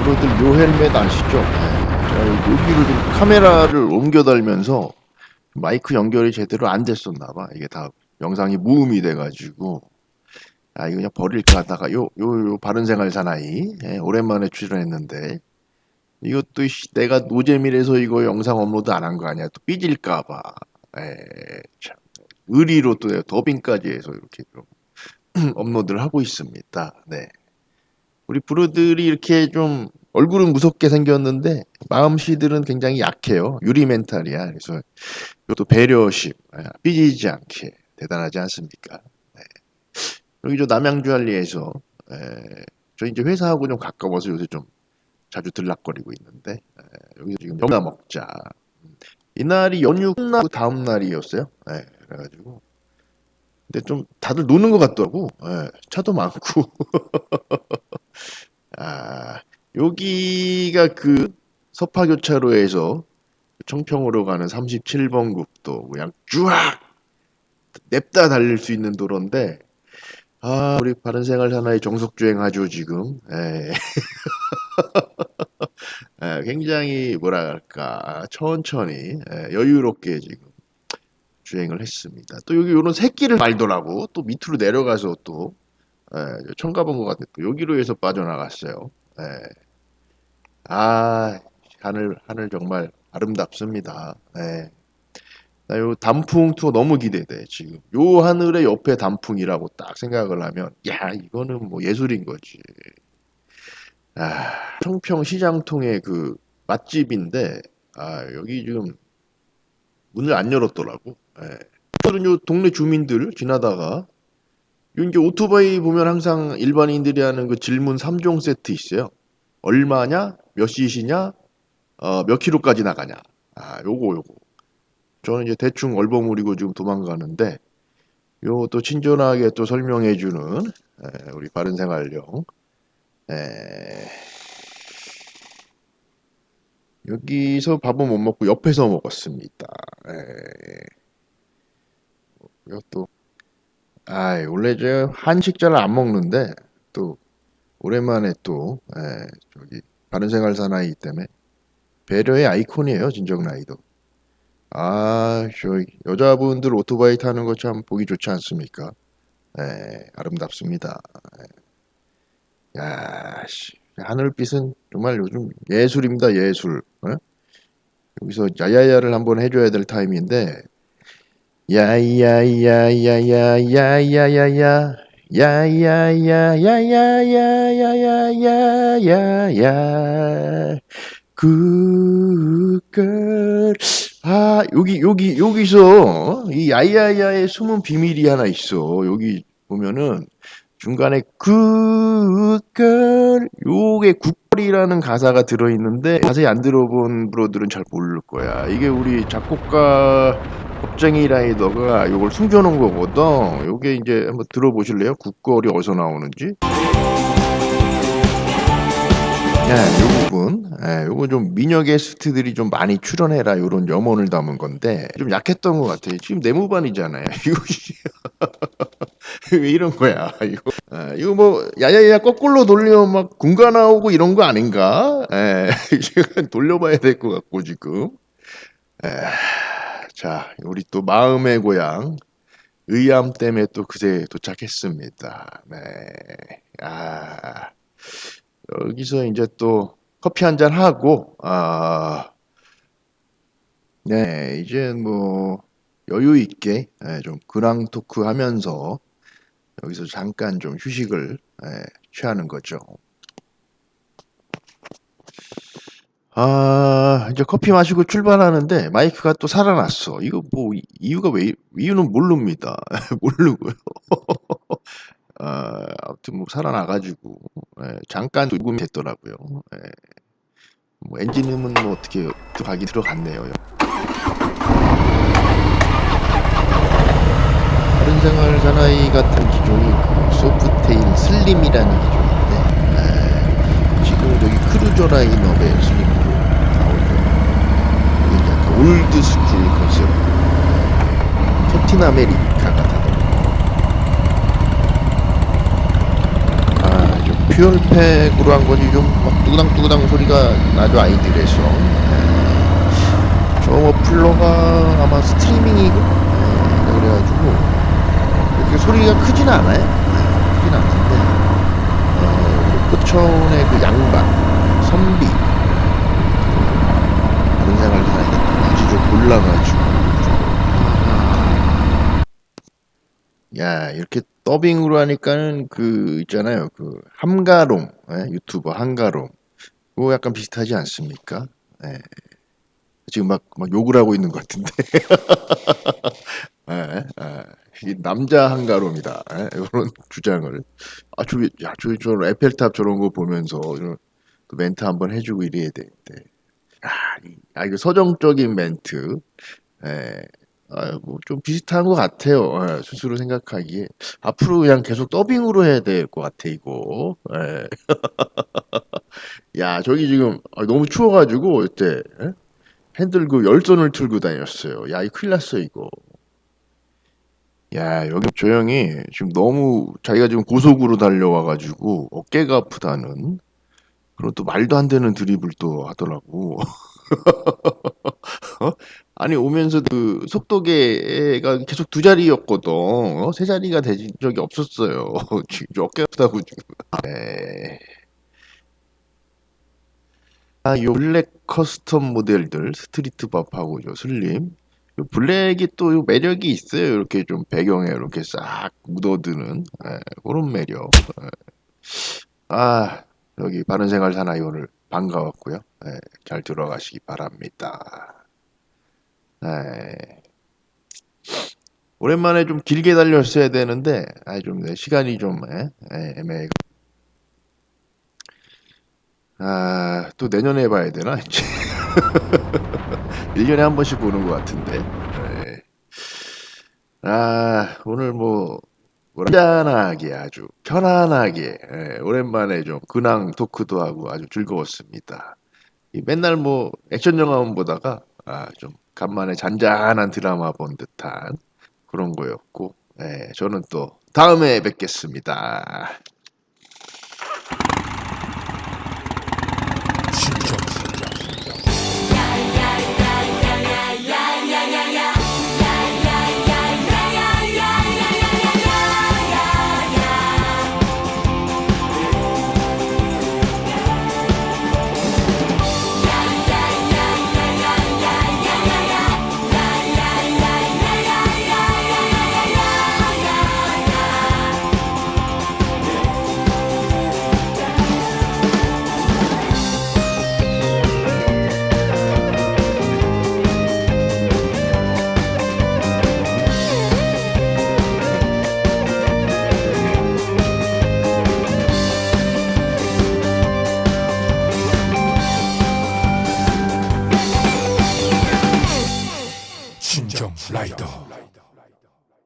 브로들 요 헬멧 아시죠? 네. 자, 여기를 좀 카메라를 옮겨 달면서 마이크 연결이 제대로 안 됐었나 봐. 이게 다 영상이 무음이 돼가지고 아 이거 그냥 버릴까 하다가 요 요 요 바른생활 사나이 예, 오랜만에 출연했는데 이것도 씨, 내가 노잼이라서 이거 영상 업로드 안 한 거 아니야? 또 삐질까봐. 에, 참. 의리로 또 더빙까지 해서 이렇게 좀 업로드를 하고 있습니다. 네. 우리 브로들이 이렇게 좀 얼굴은 무섭게 생겼는데 마음씨들은 굉장히 약해요. 유리 멘탈이야. 그래서 이것도 배려심, 아, 삐지지 않게 대단하지 않습니까? 네. 여기 저 남양주 할리에서 에, 저 이제 회사하고 좀 가까워서 요새 좀 자주 들락거리고 있는데 에, 여기서 지금 영나 먹자. 음, 이날이 연휴 끝나고 다음 날이었어요. 예, 그래가지고 근데 좀 다들 노는 것 같더라고. 예, 차도 많고. 아 여기가 그 서파교차로에서 청평으로 가는 37번 국도 그냥 쫙 냅다 달릴 수 있는 도로인데 아 우리 바른생활 사나이 정석주행 하죠 지금. 예. 예, 굉장히 뭐랄까 천천히 예, 여유롭게 지금 주행을 했습니다. 또 여기 요런 새끼를 말더라고. 또 밑으로 내려가서 또 예, 처음 가본 것. 또 여기로 해서 빠져나갔어요. 예. 아 하늘 하늘 정말 아름답습니다. 예. 나요 단풍 투어 너무 기대돼 지금. 요 하늘의 옆에 단풍이라고 딱 생각을 하면 야 이거는 뭐 예술인 거지. 아, 청평 시장통의 그 맛집인데 아 여기 지금 문을 안 열었더라고. 예. 오늘은 요 동네 주민들 지나다가 요 이제 오토바이 보면 항상 일반인들이 하는 그 질문 3종 세트 있어요. 얼마냐? 몇 cc냐? 어, 몇 킬로까지 나가냐? 아, 요거 요거. 저는 이제 대충 얼버무리고 지금 도망가는데 요또 친절하게 또 설명해 주는 예, 우리 바른 생활령 에... 여기서 밥은 못 먹고 옆에서 먹었습니다. 에... 이것도 아 원래 저 한식 잘 안 먹는데 또 오랜만에 또 에, 저기 바른생활 사나이 때문에 배려의 아이콘이에요 진정 라이더. 아, 저 여자분들 오토바이 타는 거 참 보기 좋지 않습니까? 에, 아름답습니다. 야, 씨. 하늘빛은 정말 요즘 예술입니다, 예술. 어? 여기서 야야야를 한번 해줘야 될 타임인데, 야야야야야야야야야, 야야야야야야야야야야, 그걸 아 여기 여기 여기서 이 야야야의 숨은 비밀이 하나 있어. 여기 보면은 중간에 그걸 요게 국걸 이라는 가사가 들어있는데 자세히 안 들어본 브로들은 잘 모를 거야. 이게 우리 작곡가 겁쟁이 라이더가 요걸 숨겨놓은 거거든. 요게 이제 한번 들어보실래요? 국걸이 어디서 나오는지? 네, 요 부분, 예, 요거 좀 미녀 게스트들이 좀 많이 출연해라 요런 염원을 담은 건데 좀 약했던 것 같아요. 지금 내무반이잖아요. 이거 왜 이런 거야? 이거 아, 이거 뭐 야야야 거꾸로 돌리면 막 군가 나오고 이런 거 아닌가? 예, 이거 돌려봐야 될 것 같고 지금. 에, 자, 우리 또 마음의 고향 의암 때문에 또 그새 도착했습니다. 네, 아. 여기서 이제 또 커피 한 잔 하고 아, 네 이제 뭐 여유 있게 예, 좀 근황 토크 하면서 여기서 잠깐 좀 휴식을 예, 취하는 거죠. 아 이제 커피 마시고 출발하는데 마이크가 또 살아났어. 이거 뭐 이- 이유가 왜 이유는 모릅니다. 모르고요. 아, 아무튼 뭐 살아나가지고 예, 잠깐 녹음이 됐더라고요. 예. 뭐 엔진음은 뭐 어떻게 들어가기 들어갔네요. 다른 생활 사나이 같은 기종이 그 소프테일 슬림이라는 기종인데 예, 지금 여기 크루저 라인업의 슬림으로 나오죠. 이게 약간 올드 스쿨 컨셉. 캡틴 아메리카 같은 아, 좀 듀얼팩으로 한 거지 좀막 뚜구당뚜구당 소리가 나죠 아이들에서 저 머플러가 아마 스트리밍이고 네, 그래가지고 소리가 크진 않아요. 네, 크진 않는데 어, 끝천의 그 양반 선비 그런 생각을 하니까 굳이 좀 골라가지고. 야 이렇게 더빙으로 하니까는 그 있잖아요. 그 함가롱 예, 유튜버 함가롱. 그거 약간 비슷하지 않습니까? 예. 지금 막, 막 욕을 하고 있는 것 같은데 예, 예. 이 남자 한가롬이다 예, 이런 주장을 아 저기 야 저기 저 에펠탑 저런 거 보면서 이런 또 멘트 한번 해주고 이래야 되는데 아, 이, 아 이거 서정적인 멘트 예. 아, 뭐 좀 비슷한 것 같아요. 예, 스스로 생각하기에 앞으로 그냥 계속 더빙으로 해야 될 것 같아 이거. 예. 야 저기 지금 아, 너무 추워가지고 이때 예? 핸들 그 열선을 틀고 다녔어요. 야, 이 큰일 났어, 이거. 야, 여기 저 형이 지금 너무 자기가 지금 고속으로 달려와가지고 어깨가 아프다는 그런 또 말도 안 되는 드립을 또 하더라고. 어? 아니, 오면서 그 속도계가 계속 두 자리였거든. 어? 세 자리가 된 적이 없었어요. 지금 어깨 아프다고 지금. 네. 아, 요 블랙 커스텀 모델들 스트리트 밥하고 요 슬림 요 블랙이 또요 매력이 있어요. 이렇게 좀 배경에 이렇게 싹 묻어드는 예, 그런 매력. 예. 아 여기 바른생활 사나이 오늘 반가웠고요. 예, 잘 들어가시기 바랍니다. 예. 오랜만에 좀 길게 달렸어야 되는데 아, 좀 네, 시간이 좀 예, 예, 애매해. 아, 또 내년에 봐야 되나. 1년에 한 번씩 보는 것 같은데. 네. 아, 오늘 뭐, 편안하게 아주, 편안하게, 예, 오랜만에 좀 근황 토크도 하고 아주 즐거웠습니다. 이 맨날 뭐, 액션 영화만 보다가, 아, 좀, 간만에 잔잔한 드라마 본 듯한 그런 거였고, 예, 저는 또 다음에 뵙겠습니다.